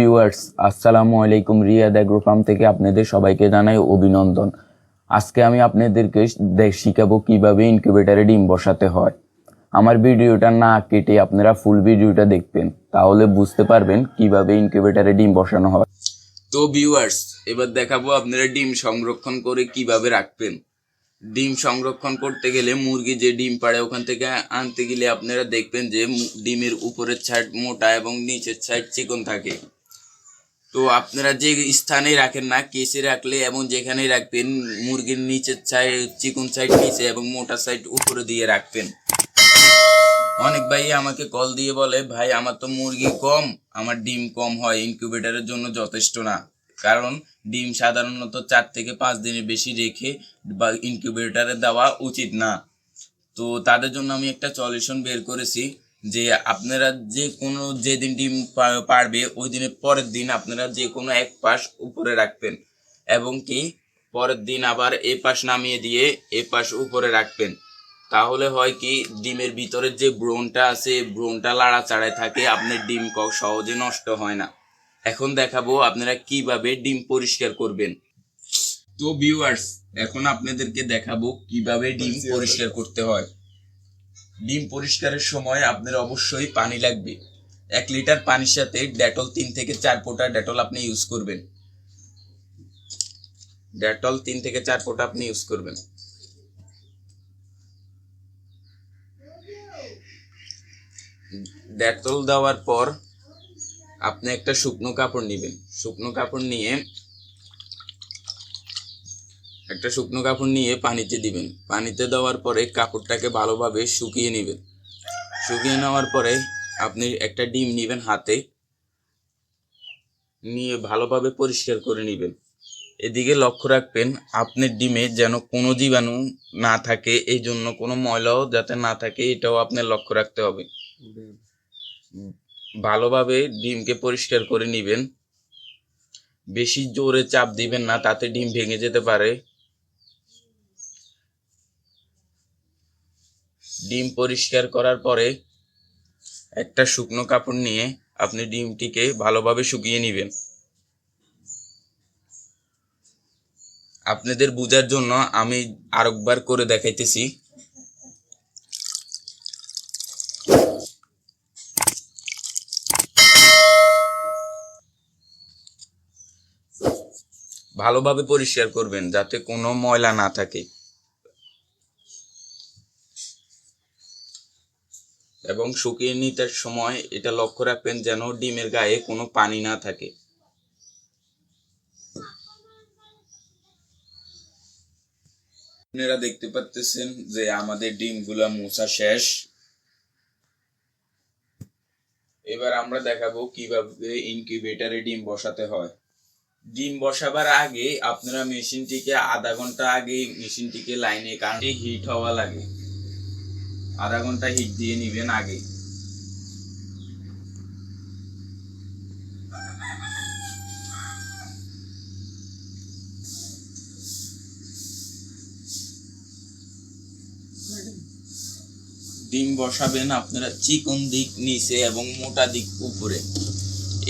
Viewers, আসসালামু আলাইকুম। Riyad agro farm থেকে আপনাদের সবাইকে জানাই অভিনন্দন। আজকে আমি আপনাদেরকে শিখাবো কীভাবে ইনকিউবেটরে ডিম বসাতে হয়। আমার ভিডিওটা না কেটে আপনারা ফুল ভিডিওটা দেখবেন, তাহলে বুঝতে পারবেন কীভাবে ইনকিউবেটরে ডিম বসানো হয়। তো ভিউয়ার্স, এবার দেখাবো আপনারা ডিম সংরক্ষণ করে কীভাবে রাখবেন। ডিম সংরক্ষণ করতে গেলে মুরগি যে ডিম পাড়ে ওখান থেকে আনতে গেলে আপনারা দেখবেন যে ডিমের উপরের সাইড মোটা এবং নিচের সাইড চিকন থাকে। তো আপনারা যে স্থানে রাখেন না, কেসে রাখলে এবং যেখানেই রাখবেন, মুরগির নিচের সাইড চিকন সাইড নিচে এবং মোটা সাইড উপরে দিয়ে রাখবেন। অনেক ভাই আমাকে কল দিয়ে বলে, ভাই, আমার তো মুরগি কম, আমার ডিম কম হয় ইনকিউবেটরের জন্য যথেষ্ট না। কারণ ডিম সাধারণত চার থেকে পাঁচ দিনের বেশি রেখে বা ইনকিউবেটরে দেওয়া উচিত না। তো তাদের জন্য আমি একটা সলিউশন বের করেছি। যে আপনারা যে কোনো যেদিন ডিম পারবে ওই দিনের পরের দিন আপনারা যে কোনো এক পাশ উপরে রাখবেন এবং কি পরের দিন আবার এ পাশ নামিয়ে দিয়ে এ পাশ উপরে রাখবেন। তাহলে হয় কি ডিমের ভিতরে যে ব্রনটা আছে ব্রনটা লাড়াচাড়ায় থাকে আপনার ডিম ক- সহজে নষ্ট হয় না। এখন দেখাবো আপনারা কীভাবে ডিম পরিষ্কার করবেন। তো ভিউয়ার্স এখন আপনাদেরকে দেখাবো কীভাবে ডিম পরিষ্কার করতে হয়। ডিম পরিষ্কারের সময় আপনার অবশ্যই পানি লাগবে। এক লিটার পানির সাথে ডেটল তিন থেকে চার ফোঁটা ডেটল আপনি ইউজ করবেন। ডেটল তিন থেকে চার ফোঁটা আপনি ইউজ করবেন। ডেটল দেওয়ার পর আপনি একটা শুকনো কাপড় নেবেন। শুকনো কাপড় নিয়ে একটা শুকনো কাপড় নিয়ে পানিতে দিবেন। পানিতে দেওয়ার পরে কাপড়টাকে ভালোভাবে শুকিয়ে নেবেন। শুকিয়ে নেওয়ার পরে আপনি একটা ডিম নেবেন হাতে, নিয়ে ভালোভাবে পরিষ্কার করে নেবেন। এদিকে লক্ষ্য রাখবেন আপনার ডিমে যেন কোনো জীবাণু না থাকে এই জন্য কোনো ময়লাও যাতে না থাকে, এটাও আপনার লক্ষ্য রাখতে হবে। ভালোভাবে ডিমকে পরিষ্কার করে নেবেন। বেশি জোরে চাপ দিবেন না, তাতে ডিম ভেঙে যেতে পারে। ডিম পরিষ্কার করার পরে একটা শুকনো কাপড় নিয়ে আপনি ডিমটিকে ভালোভাবে শুকিয়ে নেবেন। আপনাদের বোঝার জন্য আমি আরেকবার করে দেখাইতেছি। ভালোভাবে পরিষ্কার করবেন যাতে কোনো ময়লা না থাকে। এবং শুকিয়ে নিতে সময় এটা লক্ষ্য রাখবেন যেন ডিমের গায়ে কোনো পানি না থাকে। আপনারা দেখতে পাচ্ছেন যে আমাদের ডিমগুলা মোছা শেষ। এবার আমরা দেখাবো কীভাবে ইনকিউবেটরে ডিম বসাতে হয়। ডিম বসাবার আগে আপনারা মেশিনটিকে আধা ঘণ্টা আগে মেশিনটিকে লাইনে কারেন্টে হিট হওয়া লাগে। আধা ঘণ্টা হিট দিয়ে নিবেন আগে ডিম বসাবেন আপনারা চিকন দিক নিচে এবং মোটা দিক উপরে।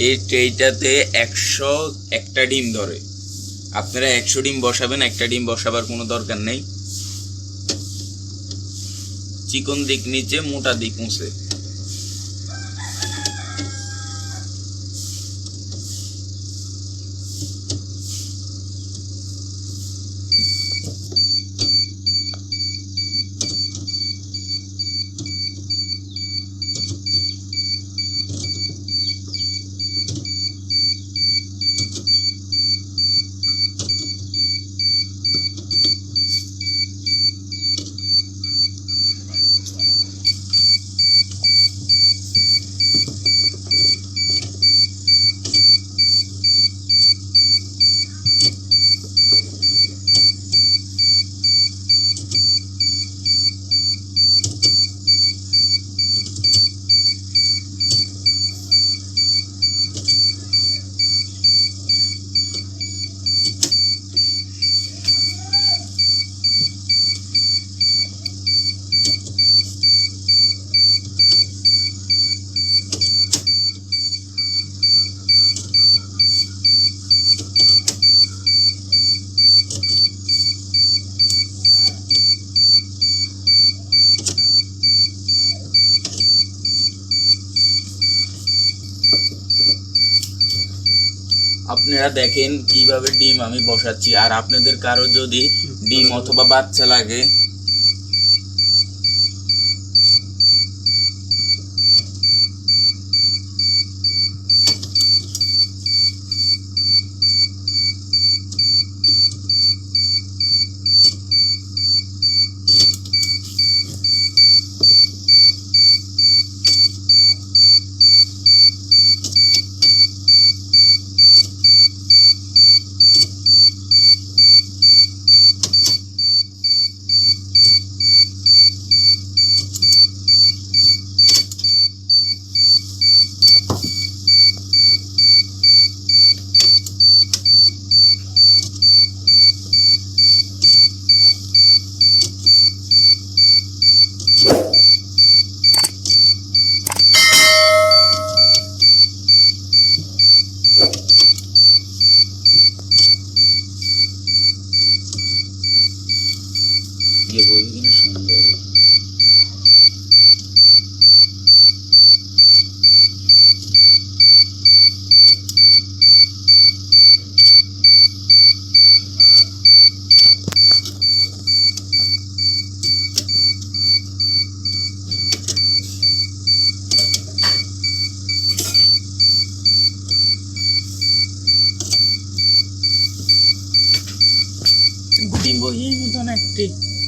এই ট্রেটাতে একশো একটা ডিম ধরে। আপনারা একশো ডিম বসাবেন, একটা ডিম বসাবার কোনো দরকার নেই। চিকন দিক নিচে মোটা দিক উঁচে আপনারা দেখেন কীভাবে ডিম আমি বসাচ্ছি। আর আপনাদের কারও যদি ডিম অথবা বাচ্চা লাগে ডিম বহিয়ে মতন একটি তো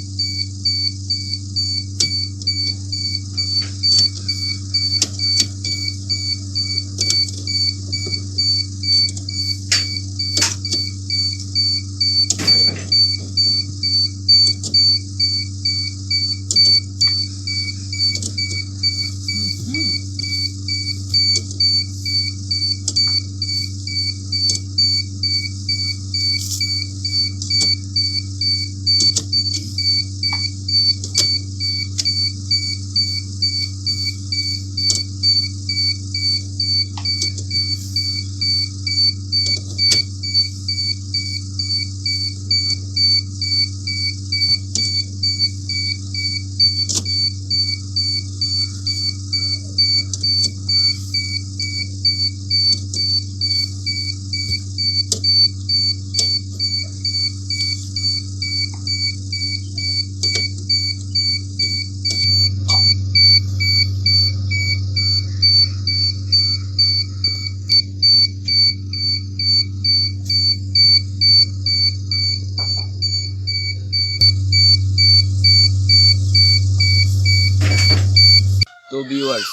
ভিউয়ার্স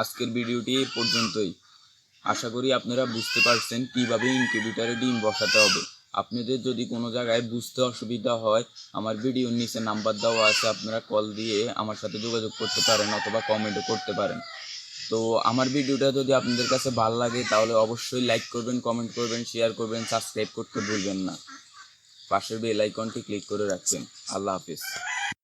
আজকের ভিডিওটি এই পর্যন্তই। আশা করি আপনারা বুঝতে পারছেন কীভাবে ইনকিউবেটারে ডিম বসাতে হবে। আপনাদের যদি কোনো জায়গায় বুঝতে অসুবিধা হয়, আমার ভিডিওর নিচে নাম্বার দেওয়া আছে, আপনারা কল দিয়ে আমার সাথে যোগাযোগ করতে পারেন অথবা কমেন্টও করতে পারেন। তো আমার ভিডিওটা যদি আপনাদের কাছে ভালো লাগে, তাহলে অবশ্যই লাইক করবেন কমেন্ট করবেন শেয়ার করবেন সাবস্ক্রাইব করতে ভুলবেন না। পাশের বেল আইকনটি ক্লিক করে রাখবেন। আল্লাহ হাফিজ।